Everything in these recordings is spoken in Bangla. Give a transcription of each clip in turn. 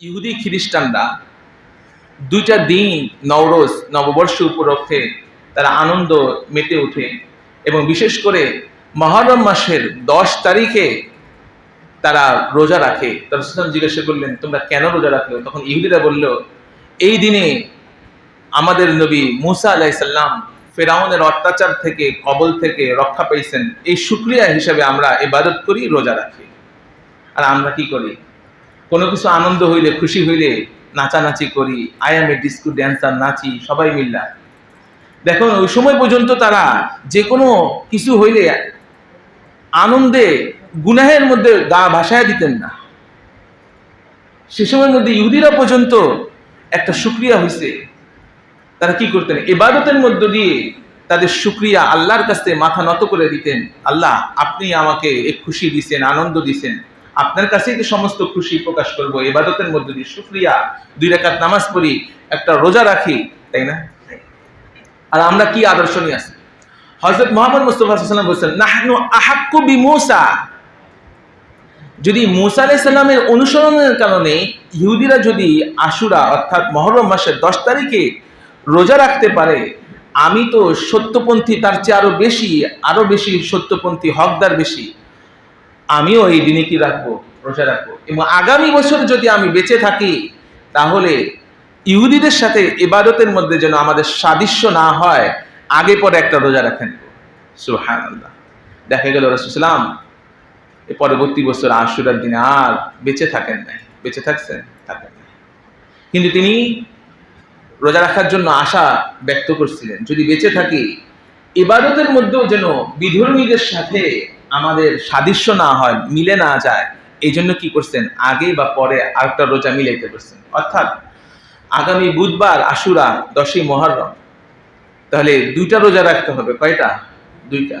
ইহুদি খ্রিস্টানরা দুইটা দিন নওরোজ নববর্ষ উপলক্ষে তারা আনন্দ মেতে ওঠে এবং বিশেষ করে মহরম মাসের দশ তারিখে তারা রোজা রাখে। রসুলাম জিজ্ঞাসা করলেন, তোমরা কেন রোজা রাখল? তখন ইহুদিরা বলল, এই দিনে আমাদের নবী মুসা আলাইসাল্লাম ফেরাউনের অত্যাচার থেকে, কবল থেকে রক্ষা পেয়েছেন। এই শুক্রিয়া হিসাবে আমরা এবাদত করি, রোজা রাখি। আর আমরা কি করি? কোনো কিছু আনন্দ হইলে, খুশি হইলে নাচানাচি করি। আয়ামে ডিস্কো ড্যান্সার নাচি, সবাই মিল্লা। দেখুন, ওই সময় পর্যন্ত তারা যে কোনো কিছু হইলে আনন্দে, গুনাহের মধ্যে গা ভাসায় দিতেন না। সে সময়ের মধ্যে ইহুদিরা পর্যন্ত একটা সুক্রিয়া হয়েছে তারা কি করতেন? এবাদতের মধ্য দিয়ে তাদের সুক্রিয়া আল্লাহর কাছে মাথা নত করে দিতেন। আল্লাহ, আপনি আমাকে এই খুশি দিছেন, আনন্দ দিছেন। আপনার কাছেই তো সমস্ত খুশি প্রকাশ করব, এবাদতের মধ্য দিয়ে সুক্রিয়া দুই রেখাত নামাজ পড়ি, একটা রোজা রাখি, তাই না? আর আমরা কি আদর্শ নিয়ে আসি? হজরত মোহাম্মদ মুস্তফা সাল্লাম বলছেন, নাহনু আহাক্কু বি মুসা যদি মুসা আলাইহিস সালামের অনুসরণের কারণে ইহুদিরা যদি আশুরা, অর্থাৎ মহরম মাসের দশ তারিখে রোজা রাখতে পারে, আমি তো সত্যপন্থী, তার চেয়ে আরও বেশি আরও বেশি সত্যপন্থী, হকদার বেশি। আমিও এই দিনে কি রাখব? রোজা রাখব। এবং আগামী বছর যদি আমি বেঁচে থাকি, তাহলে ইহুদিদের সাথে ইবাদতের মধ্যে যেন আমাদের সাদৃশ্য না হয়, আগে পরে একটা রোজা রাখেন সুহান দেখা গেল রসুলাম পরবর্তী বছর আশুরার দিনে আর বেঁচে থাকেন নাই। বেঁচে থাকছেন? থাকেন নাই। কিন্তু তিনি রোজা রাখার জন্য আশা ব্যক্ত করছিলেন, যদি বেঁচে থাকি, ইবাদতের মধ্যেও যেন বিধর্মীদের সাথে আমাদের সাদৃশ্য না হয়, মিলে না যায় এই জন্য কি করছেন? আগে বা পরে আরেকটা রোজা মিলাইতে করছেন। অর্থাৎ আগামী বুধবার আশুরা, দশই মহরম, তাহলে দুইটা রোজা রাখতে হবে, কয়টা? দুইটা।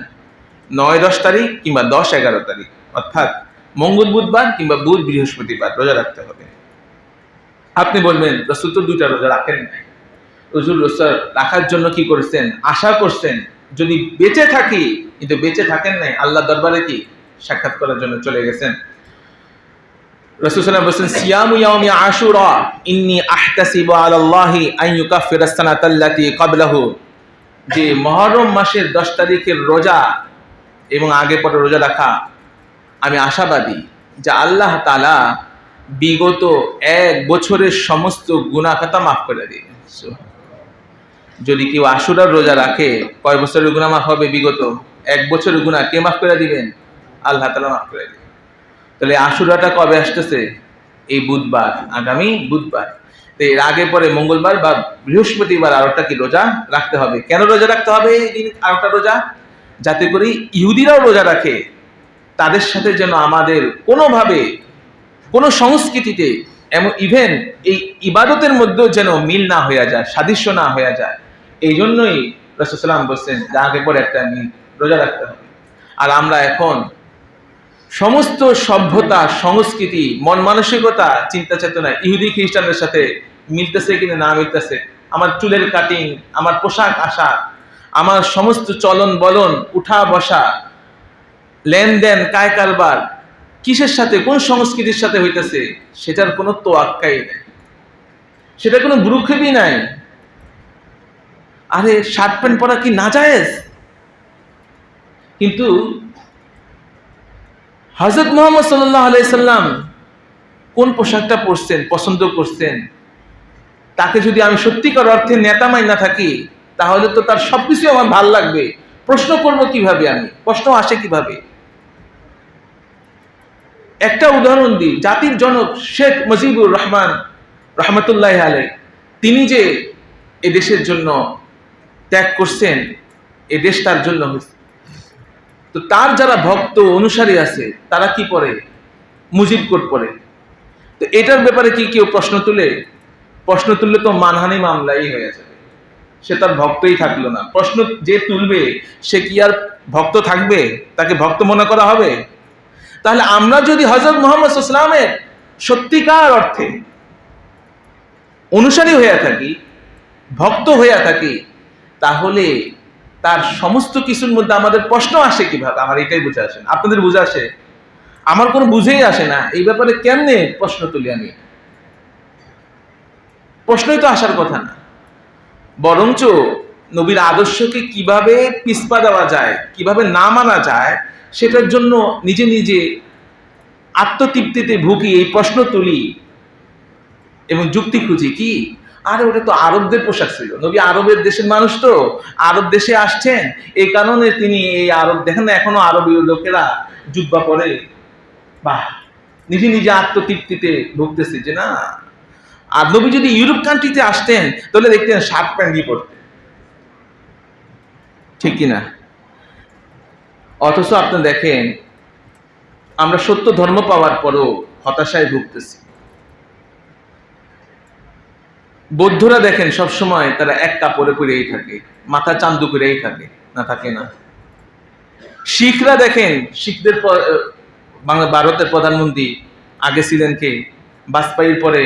নয়, দশ তারিখ কিংবা দশ, এগারো তারিখ। অর্থাৎ মঙ্গল বুধবার কিংবা বুধ বৃহস্পতিবার রোজা রাখতে হবে। আপনি বলবেন, রসুল তো দুইটা রোজা রাখেন নাই। রসুল রোজা রাখার জন্য কি করেছেন? আশা করছেন, যদি বেঁচে থাকি কিন্তু বেঁচে থাকেন নাই আল্লাহ দরবারে কি সাক্ষাৎ করার জন্য চলে গেছেন? যে মহরম মাসের দশ তারিখের রোজা এবং আগে পরে রোজা রাখা, আমি আশাবাদী যে আল্লাহ তালা বিগত এক বছরের সমস্ত গুণাখাতা মাফ করে দিবেন। যদি কেউ আশুরার রোজা রাখে, কয় বছরের গুণা মাফ হবে বিগত? এক বছরের গুণা কে মাফ করে দিবেন? আল্লাহ তালা মাফ করে দিবেন। তাহলে আশুরাটা কবে আসতেছে? এই বুধবার, আগামী বুধবার। তো এর আগে পরে মঙ্গলবার বা বৃহস্পতিবার আরেকটা কি রোজা রাখতে হবে। কেন রোজা রাখতে হবে এই দিন আরেকটা রোজা? যাতে করে ইহুদিরাও রোজা রাখে। তাদের সাথে যেন আমাদের কোনোভাবে, কোনো সংস্কৃতিতে এমন ইভেন এই ইবাদতের মধ্যেও যেন মিল না হয়ে যায়, সাদৃশ্য না হয়ে যায়। এই জন্যই রসুলাম বলছেন যে আগে পরে একটা মিল রোজা রাখতে হবে। আর আমরা এখন সমস্ত সভ্যতা, সংস্কৃতি, মন মানসিকতা, চিন্তা চেতনা, ইহুদি খ্রিস্টানদের সাথে মিলতেছে কিনা না মিলতেছে, আমার চুলের কাটিং আমার পোশাক আশাক, আমার সমস্ত চলন বলন, উঠা বসা, লেনদেন, কায় কারবার, কিসের সাথে, কোন সংস্কৃতির সাথে হইতেছে, সেটার কোনো তোয়াক্কাই নেই। সেটা কোনো ভ্রুক্ষেপই নাই। আরে, শার্ট প্যান্ট পরা কি না জায়েজ কিন্তু হজরত মোহাম্মদ সাল্লাহ আলাইসাল্লাম কোন পোশাকটা পরছেন, পছন্দ করছেন? তাকে যদি আমি সত্যিকার অর্থে নেতা মাই না থাকি, তাহলে তো তার সবকিছু আমার ভালো লাগবে। প্রশ্ন করব কীভাবে আমি? প্রশ্ন আসে কীভাবে? একটা উদাহরণ দিই, জাতির জনক শেখ মুজিবুর রহমান রহমতুল্লাহ আলাই তিনি যে এ দেশের জন্য ত্যাগ করছেন, এ দেশ তার জন্য হয়েছে। তো তার যারা ভক্ত অনুসারী আছে, তারা কি পড়ে? মুজিব কোট পড়ে। তো এটার ব্যাপারে কি কেউ প্রশ্ন তুলে? প্রশ্ন তুললে তো মানহানি মামলাই হয়ে যাবে। সে তার ভক্তই থাকল না। প্রশ্ন যে তুলবে, সে কি আর ভক্ত থাকবে? তাকে ভক্ত মনে করা হবে? তাহলে আমরা যদি হজরত মোহাম্মদ ইসলামের সত্যিকার অর্থে অনুসারী হয়ে থাকি, ভক্ত হইয়া থাকি, তাহলে তার সমস্ত কিছুর মধ্যে আমাদের প্রশ্ন আসে কীভাবে? আমার এটাই বুঝে আসে আপনাদের বুঝে আসে? আমার কোনো বুঝেই আসে না। এই ব্যাপারে কেমনে প্রশ্ন তুলি আমি? প্রশ্নই তো আসার কথা না। বরঞ্চ নবীর আদর্শকে কীভাবে পিসপা দেওয়া যায়, কীভাবে না মানা যায়, সেটার জন্য নিজে নিজে আত্মতৃপ্তিতে ভুগি এই প্রশ্ন তুলি এবং যুক্তি খুঁজি। কি? আরে ওটা তো আরবদের পোশাক ছিল। নবী আরবের দেশের মানুষ তো। আরব দেশে আসছেন। এই কারণে তিনি এই আরব দেখেন না, এখনও আরবীয় লোকেরা জুব্বা পরে। বাহ, নিজে নিজে আত্মতৃপ্তিতে ভুগতেছে যে না। আর নবী যদি ইউরোপ কান্ট্রিতে আসতেন, তাহলে দেখতেন শার্ট প্যান্ট দিয়ে পড়তেন ঠিক কিনা? অথচ আপনি দেখেন, আমরা সত্য ধর্ম পাওয়ার পরও হতাশায় ভুগতেছি। বৌদ্ধরা দেখেন সব সময় তারা এক কাপড়ে পরেই থাকে, মাথা চান্দু করেই থাকে, না থাকে না? শিখরা দেখেন, শিখদের বাংলা, ভারতের প্রধানমন্ত্রী আগে ছিলেন কে? বাজপেয়ীর পরে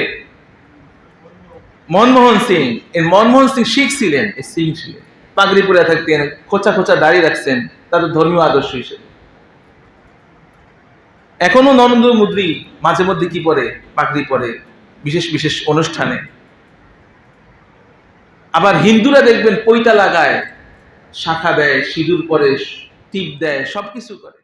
মনমোহন সিং। এর মনমোহন সিং শিখ ছিলেন সিং ছিলেন। পাগড়ি পরে থাকতেন খোঁচা খোঁচা দাঁড়িয়ে রাখছেন তাদের ধর্মীয় আদর্শ হিসেবে। এখনও নরেন্দ্র মোদী মাঝে মধ্যে কি পরে? পাগড়ি পরে, বিশেষ বিশেষ অনুষ্ঠানে। আবার হিন্দুরা দেখবেন পৈতা লাগায় শাখা দেয় সিঁদুর পরে টিপ দেয় সব কিছু করে।